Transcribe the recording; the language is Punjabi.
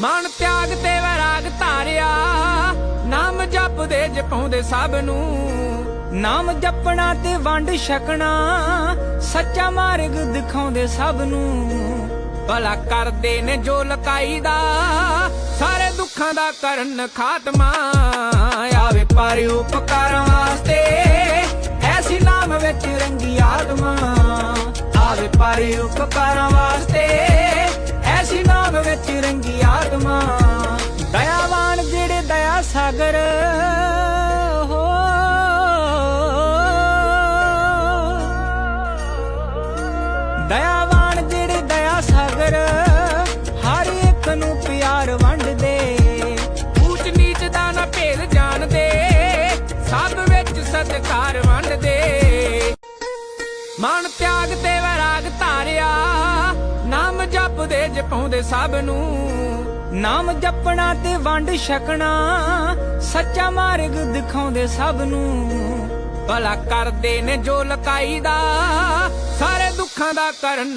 ਮਨ ਤਿਆਗ ਤੇ ਵੈਰਾਗ ਧਾਰਿਆ। ਨਾਮ ਜਪਦੇ, ਜਪਾਉਂਦੇ ਸਭ ਨੂੰ। ਨਾਮ ਜਪਣਾ ਤੇ ਵੰਡ ਛਕਣਾ, ਸੱਚਾ ਮਾਰਗ ਦਿਖਾਉਂਦੇ ਸਭ ਨੂੰ। ਭਲਾ ਕਰਦੇ ਨੇ ਜੋ ਲਕਾਈ ਦਾ, ਸਾਰੇ ਦੁੱਖਾਂ ਦਾ ਕਰਨ ਖਾਤਮਾ। ਆਵੇ ਪਰ ਉਪਕਾਰਾਂ ਵਾਸਤੇ, ਐਸੀ ਨਾਮ ਵਿੱਚ ਰੰਗੀ ਆਤਮਾ। ਆਵੇ ਪਰ ਉਪਕਾਰਾਂ ਵਾਸਤੇ ਸਾਗਰ, ਹੋ। ਦਇਆਵਾਨ ਜਿਹੜੇ ਦਇਆ ਸਾਗਰ, ਹਰ ਇੱਕ ਨੂੰ ਪਿਆਰ ਵੰਡਦੇ। ਊਚ ਨੀਚ ਦਾ ਨਾ ਭੇਦ ਜਾਣਦੇ, ਸਭ ਵਿੱਚ ਸਤਿਕਾਰ ਵੰਡਦੇ। ਮਨ ਤਿਆਗ ਤੇ ਵੈਰਾਗ ਧਾਰਿਆ, ਨਾਮ ਜਪਦੇ, ਜਪਾਉਂਦੇ ਸਭ ਨੂੰ। ਨਾਮ ਜਪਣਾ ਤੇ ਵੰਡ ਛਕਣਾ, ਸੱਚਾ ਮਾਰਗ ਦਿਖਾਉਂਦੇ ਸਭ ਨੂੰ। ਭਲਾ ਕਰਦੇ ਨੇ ਜੋ ਲਕਾਈ ਦਾ, ਸਾਰੇ ਦੁੱਖਾਂ ਦਾ ਕਰਨ